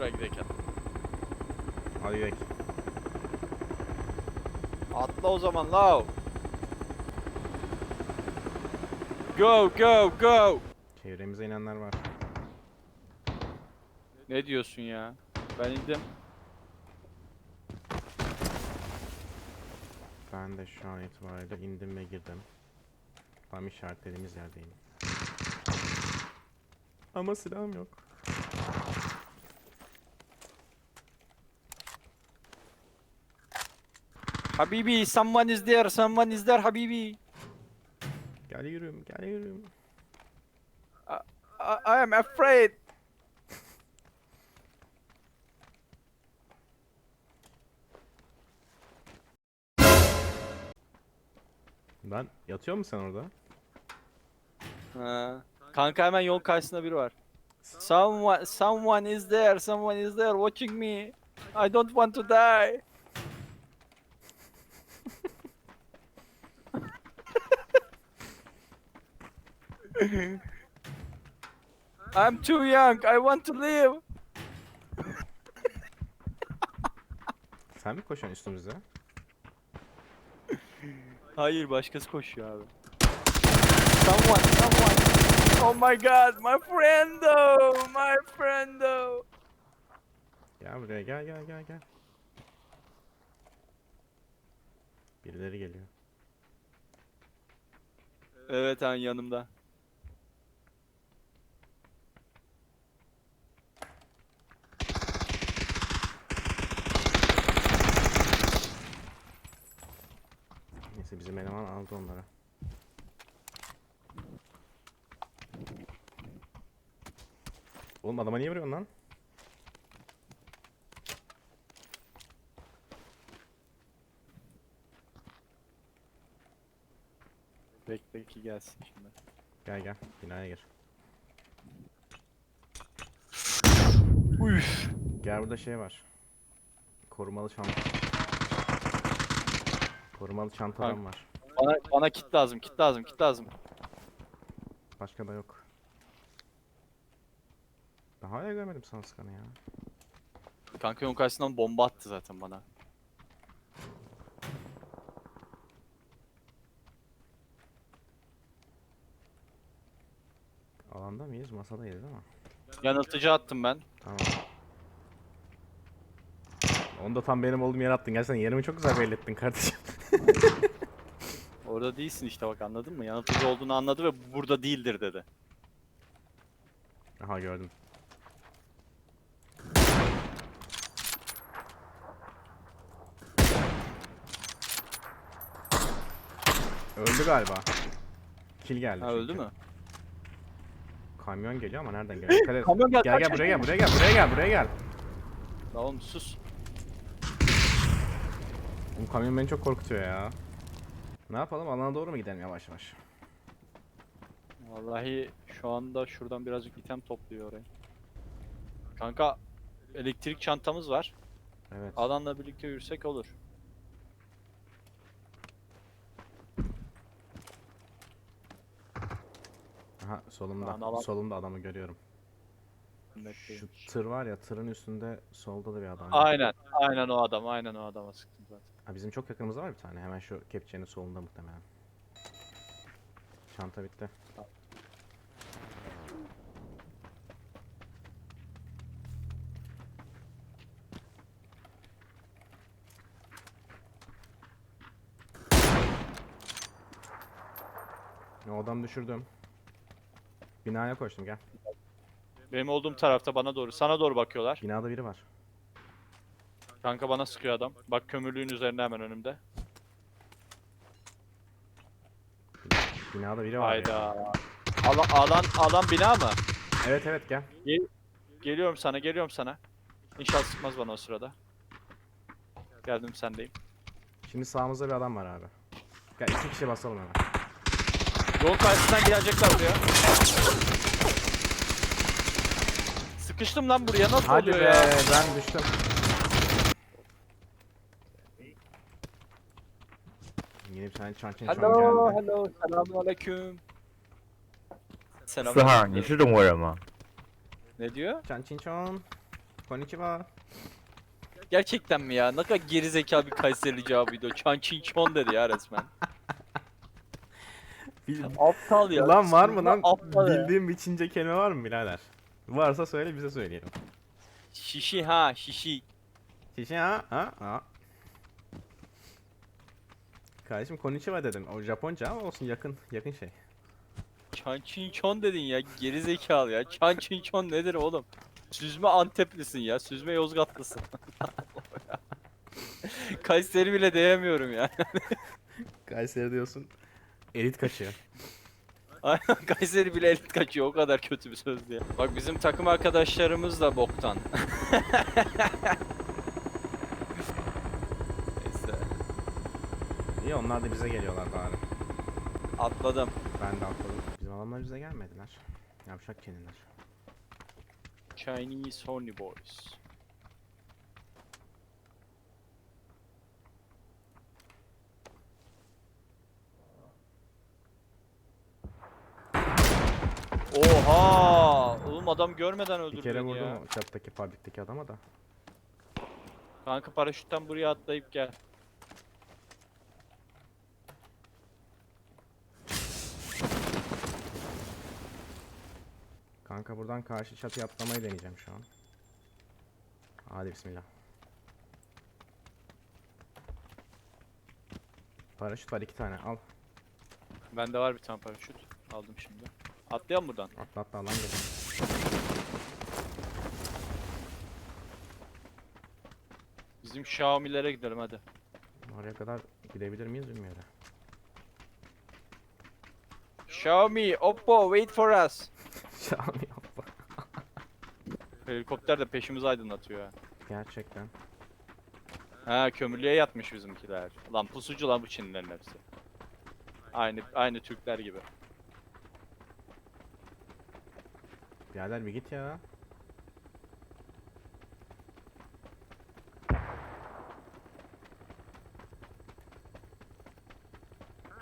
Şuraya giderken. Hadi gidelim. Atla o zaman lav. Go go go. Çevremize inenler var. Ne diyorsun ya? Ben indim. Ben de şu an itibariyle indim ve girdim. Tam işaretlediğimiz yerdeyim. Ama silahım yok. Habibi, someone is there, someone is there, Habibi. Gel yürüyüm, gel yürüyüm. I, I am afraid. Ben yatıyor musun sen orada? Ha. Kanka hemen yol karşısında biri var. Someone, someone is there, someone is there watching me. I don't want to die. I'm too young. I want to live. Sen mi koşuyorsun üstümüze? Hayır, başkası koşuyor abi. Someone, someone. Oh my god, my friendo, my friendo. Gel buraya, gel gel gel gel. Birileri geliyor. Evet han yanımda. Neyse bizim eleman aldı onları. Oğlum adama niye vuruyorsun lan? Bekle ki gelsin şimdi. Gel gel, binaya gir. Üf. Gel burada şey var. Korumalı çanta. Korumalı çantadan Kanka. var. Bana, bana kit lazım, kit lazım, kit lazım. Başka da yok. Ben hala görmedim Sanskan'ı ya. Kanka yolun karşısından bomba attı zaten bana. Alanda mıyız? Masadayız ama. Yanıltıcı attım ben. Tamam. Onu da tam benim olduğum yere attın. Gerçekten yerimi çok güzel belli ettin kardeşim. Orada değilsin işte bak anladın mı? Yanıltıcı olduğunu anladı ve burada değildir dedi. Aha gördüm. Öldü galiba. Kill geldi. Ha öldü çünkü. mü? Kamyon geliyor ama nereden geliyor? Dikkat et. Kamyon gel, Gel gel kaç, buraya gel buraya gel buraya gel buraya gel. Oğlum sus. Bu kamyon beni çok korkutuyor ya. Ne yapalım alana doğru mu gidelim yavaş yavaş? Vallahi şu anda şuradan birazcık item topluyor oraya. Kanka elektrik çantamız var. Evet. Alanla birlikte yürüsek olur. Aha solumda. Lan alan- Solumda adamı görüyorum. Şu tır var ya tırın üstünde solda da bir adam. var. Aynen, aynen o adam, aynen o adama sıktım zaten. Ha, bizim çok yakınımızda var bir tane. Hemen şu kepçenin solunda muhtemelen. Çanta bitti. O adam düşürdüm. Binaya koştum gel. Benim olduğum tarafta bana doğru, sana doğru bakıyorlar. Binada biri var. Kanka bana sıkıyor adam. Bak kömürlüğün üzerinde hemen önümde. Binada biri var ya. Hayda. Alan, alan, alan bina mı? Evet evet gel. Geliyorum sana, geliyorum sana. İnşallah sıkmaz bana o sırada. Geldim sendeyim. Şimdi sağımızda bir adam var abi. Gel iki kişi basalım hemen. Yol karşısından gelecekler buraya. Sıkıştım lan buraya nasıl Hadi oluyor be ya? ben düştüm. Yine bir tane çan çan çan Hello, geldi. hello, selamun aleyküm. 四 Selam. 号，你是中国人吗？ Ne diyor? Çan çin çon. Konnichiwa. Gerçekten mi ya? Ne kadar gerizekalı bir Kayserili cevabıydı o. Çan çin çon dedi ya resmen. Bil- Aptal ya. Lan var mı lan? Aptal ya. Bildiğin bir Çince kelime var mı birader? Varsa söyle bize söyleyelim. Şişi ha şişi. Şişe ha ha ha. Kardeşim konnichiwa dedin. O Japonca ama olsun yakın yakın şey. Çan çin çon dedin ya gerizekalı ya. Çan çin çon nedir oğlum? Süzme Anteplisin ya. Süzme Yozgatlısın. Kayseri bile diyemiyorum ya. Kayseri diyorsun. Elit kaçıyor. Aynen Kayseri bile elit kaçıyor. O kadar kötü bir söz ya. Bak bizim takım arkadaşlarımız da boktan. Neyse. İyi onlar da bize geliyorlar bari. Atladım. Ben de atladım. Bizim adamlar bize gelmediler. Yavşak kendiler. Chinese Honey Boys. Oha! Oğlum adam görmeden Bir öldürdü kere beni vurdum ya. o çattaki fabrikteki adama da. Kanka paraşütten buraya atlayıp gel. Kanka buradan karşı çatıya atlamayı deneyeceğim şu an. Hadi bismillah. Paraşüt var iki tane al. Bende var bir tane paraşüt. Aldım şimdi. Atlayalım buradan. Atla atla lan gel. Bizim Xiaomi'lere gidelim hadi. Oraya kadar gidebilir miyiz bilmiyorum. Xiaomi, Oppo, wait for us. Xiaomi yapma. Helikopter de peşimizi aydınlatıyor ha. Gerçekten. Ha kömürlüğe yatmış bizimkiler. Lan pusucu lan bu Çinlilerin hepsi. Aynı aynı Türkler gibi. Birader bir git ya.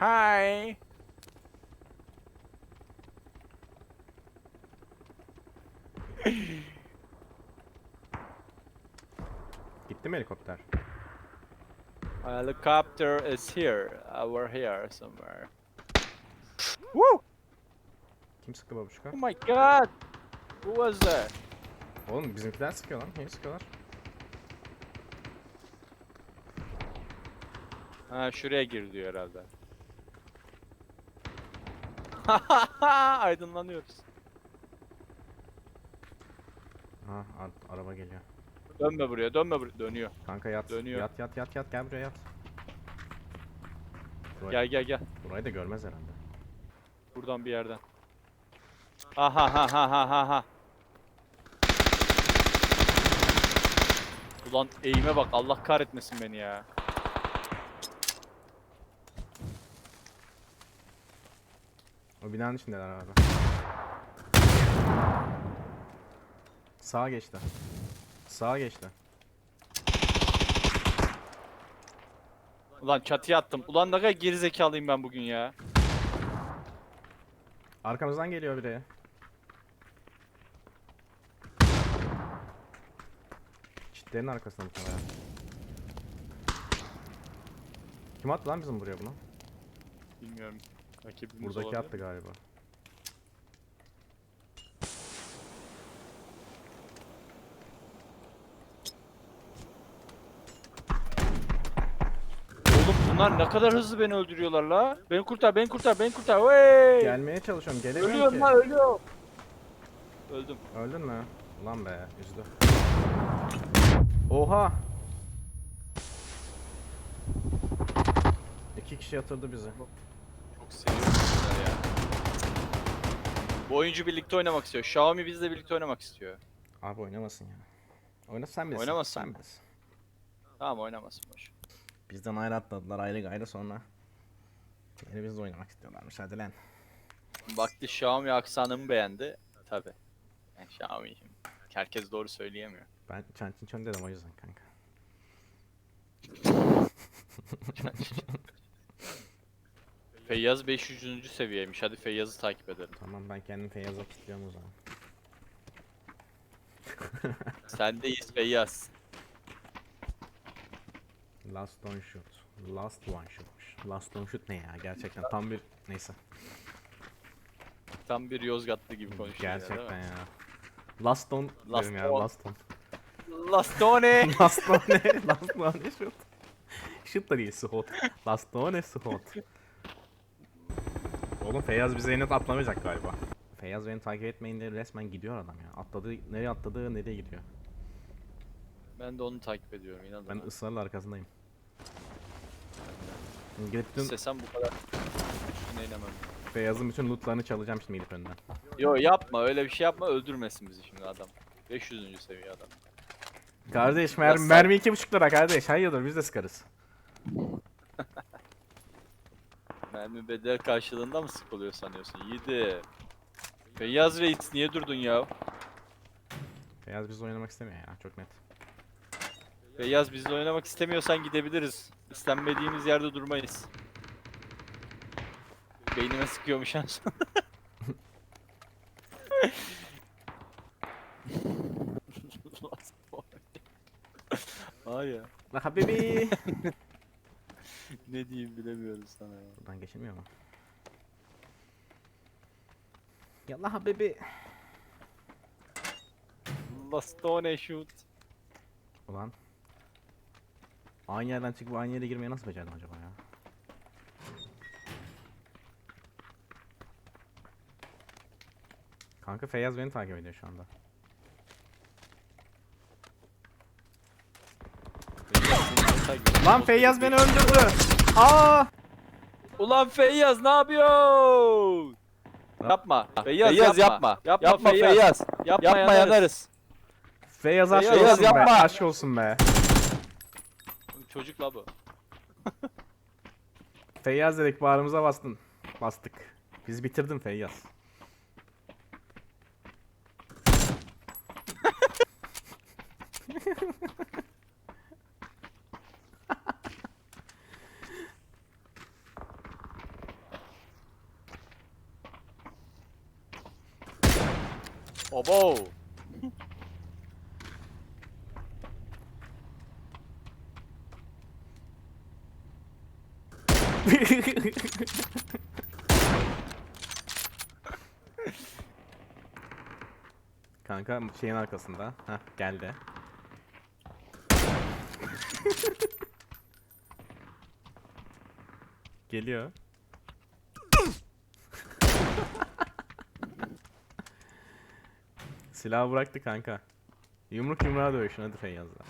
Hi. Gitti mi helikopter? Helicopter is here. Over here somewhere. Woo! Kim sıktı babuşka? Oh my god! Who was that? Oğlum bizimkiler sıkıyor lan. Niye sıkıyorlar? Ha şuraya gir diyor herhalde. Aydınlanıyoruz. Ha ar- araba geliyor. Dönme buraya, dönme buraya. Dönüyor. Kanka yat. Dönüyor. Yat yat yat yat gel buraya yat. Burayı, Gel gel gel. burayı da görmez herhalde. Buradan bir yerden. Aha ha ha ha ha ha. Ulan eğime bak Allah kahretmesin beni ya. O binanın içindeler abi. Sağa geçti. Sağa geçti. Ulan çatıya attım. Ulan ne kadar gerizekalıyım ben bugün ya. Arkamızdan geliyor biri. Çitlerin arkasında muhtemelen. Kim attı lan bizim buraya bunu? Bilmiyorum. Rakibimiz Buradaki olabilir. attı galiba. Oğlum bunlar ne kadar hızlı beni öldürüyorlar la. Beni kurtar, beni kurtar, beni kurtar. Wey! Gelmeye çalışıyorum gelemiyorum Ölüyorum ki. la, ölüyorum. Öldüm. Öldün mü? Ulan be üzdü. Oha! İki kişi yatırdı bizi. Çok seviyorum bunları ya. Bu oyuncu birlikte oynamak istiyor. Xiaomi bizle birlikte oynamak istiyor. Abi oynamasın ya. Oyna sen bilirsin. Oynamasın Sen bilirsin. Tamam oynamasın boş. Bizden ayrı atladılar ayrı gayrı sonra. Yine bizle oynamak istiyorlarmış hadi lan. Baktı Xiaomi aksanımı beğendi. Tabi. Ben Xiaomi'yim. Herkes doğru söyleyemiyor. Ben çan çin çön dedim o yüzden kanka. Feyyaz 500. seviyeymiş. Hadi Feyyaz'ı takip edelim. Tamam ben kendim Feyyaz'a kilitliyorum o zaman. Sendeyiz Feyyaz. Last one shot. Last one shotmuş. Last one shot ne ya? Gerçekten tam bir neyse. Tam bir Yozgatlı gibi konuşuyor. Gerçekten ya. Last one Last dedim ya. one. Last one. Lastone. Last one ne? Last one shot. Shot da değil Suhot. Last one Suhot. Oğlum Feyyaz bize yine atlamayacak galiba. Feyyaz beni takip etmeyin diye resmen gidiyor adam ya. Atladı, nereye atladı, nereye gidiyor. Ben de onu takip ediyorum inanın. Ben ha. ısrarla arkasındayım. Gidip bütün İstesem bu kadar üstüne inemem. Feyyaz'ın bütün lootlarını çalacağım şimdi gidip önden. Yo yapma öyle bir şey yapma öldürmesin bizi şimdi adam. 500. seviye adam. Kardeş mer sen- mermi iki buçuk lira kardeş. Hayırdır biz de sıkarız. Mermi bedel karşılığında mı sıkılıyor sanıyorsun? Yiğidi. Feyyaz Reis niye durdun ya? Feyyaz bizle oynamak istemiyor ya çok net. Feyyaz bizle oynamak istemiyorsan gidebiliriz. İstenmediğimiz yerde durmayız. Beynime sıkıyormuş en son. Var ya. La habibi. Ne diyeyim bilemiyorum sana ya. Buradan geçilmiyor mu? Yallah habibi. Lastone shoot. Ulan. Aynı yerden çıkıp aynı yere girmeye nasıl becerdim acaba ya? Kanka Feyyaz beni takip ediyor şu anda. Lan Feyyaz beni öldürdü. Aa! Ulan Feyyaz ne yapıyorsun? Yapma. Feyyaz, Feyyaz, yapma. yapma. Yapma, Feyyaz. Feyyaz. Yapma, Yapma yanarız. yanarız. Feyyaz aşk Feyyaz, olsun be. yapma. Aşk olsun be. Çocuk la bu. Feyyaz dedik bağrımıza bastın. Bastık. Biz bitirdin Feyyaz. Obo. Kanka şeyin arkasında. Hah geldi. Geliyor. Silahı bıraktı kanka. Yumruk yumruğa dövüşün hadi Feyyaz'la.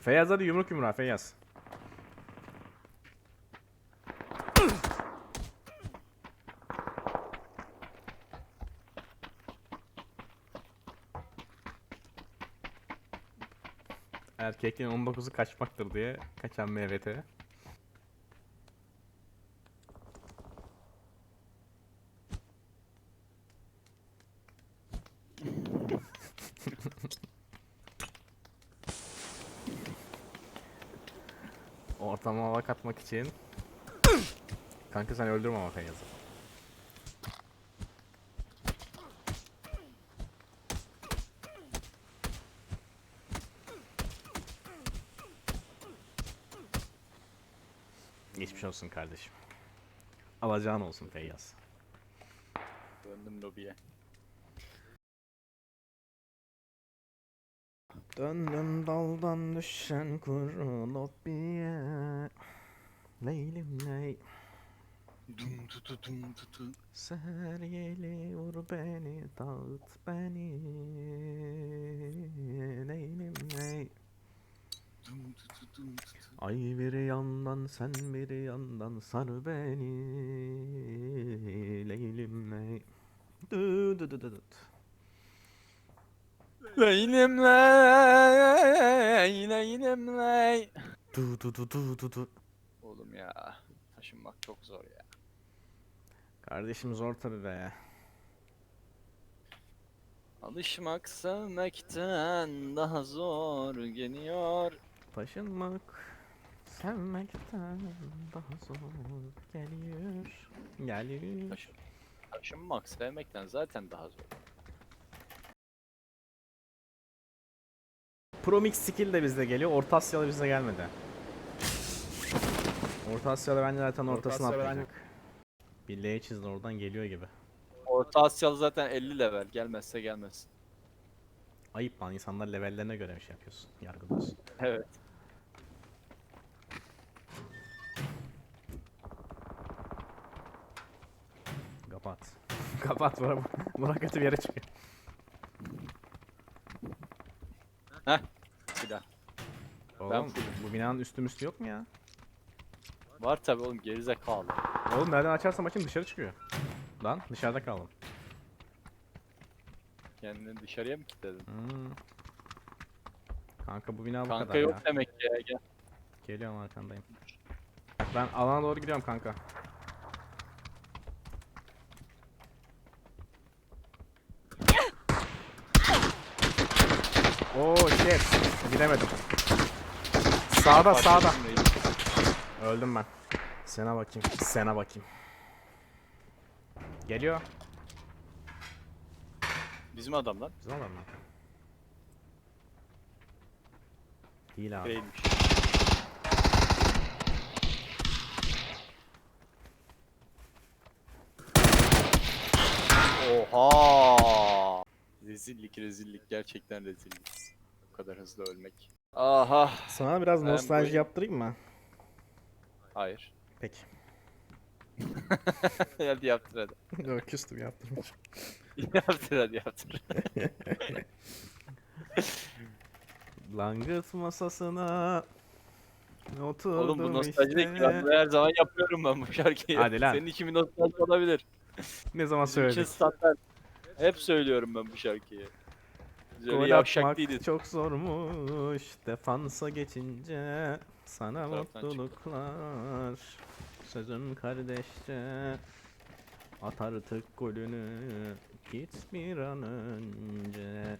Feyyaz hadi yumruk yumruğa Feyyaz. Erkekliğin 19'u kaçmaktır diye kaçan MVT. Ortama hava katmak için. Kanka sen öldürme ama Feyyaz'ı. Geçmiş olsun kardeşim. Alacağın olsun Feyyaz. Döndüm lobiye. Döndüm daldan düşen kuru lobiye Leylim ley Dum tu tu dum tu tu. Seher yeli vur beni dağıt beni Leylim ley Dum tu tu dum tu tu. Ay bir yandan sen bir yandan sar beni Leylim ley Du du du du du. Leylim ley, leylim ley. Du du du du du du. Oğlum ya, taşınmak çok zor ya. Kardeşim zor tabi be. Alışmak sevmekten daha zor geliyor. Taşınmak sevmekten daha zor geliyor. Geliyor. Taşın, taşınmak sevmekten zaten daha zor. Pro Mix skill de bizde geliyor. Orta Asyalı bizde gelmedi. Orta Asyalı bence zaten ortasına Asyalı atlayacak. Bir L çizdi oradan geliyor gibi. Orta Asyalı zaten 50 level. Gelmezse gelmez. Ayıp lan insanlar levellerine göre bir şey yapıyorsun. Yargılıyorsun. Evet. Kapat. Kapat bura. Bura kötü bir yere çıkıyor. Daha. Oğlum fullüm. bu binanın üstü müstü yok mu ya? Var tabi oğlum gerizekalı. Oğlum nereden açarsam açayım dışarı çıkıyor. Lan dışarıda kaldım. Kendini dışarıya mı kilitledin? Hmm. Kanka bu bina bu Kanka kadar yok ya. demek ki ya. Gel. Geliyorum arkandayım. Ben alana doğru gidiyorum kanka. Oo shit. Gidemedim. Sağda sağda. Öldüm ben. Sana bakayım. Sana bakayım. Geliyor. Bizim adam lan. Bizim adam mı? Değil abi. Değilmiş. Oha! Rezillik rezillik gerçekten rezillik. Bu kadar hızlı ölmek. Aha. Sana biraz Ben bu- nostalji yaptırayım mı? Hayır. Peki. hadi yaptır hadi. Yok küstüm yaptırmayacağım. yaptır hadi yaptır. Langırt masasına oturdum Oğlum bu nostalji işte. Bunu her zaman yapıyorum ben bu şarkıyı. Hadi lan. Senin için bir nostalji olabilir. Ne zaman Bizim için söyledik? standart. Hep söylüyorum ben bu şarkıyı. Gol atmak çok zormuş. Defansa geçince sana Taraftan mutluluklar. Sözüm kardeşçe at artık golünü. Git bir an önce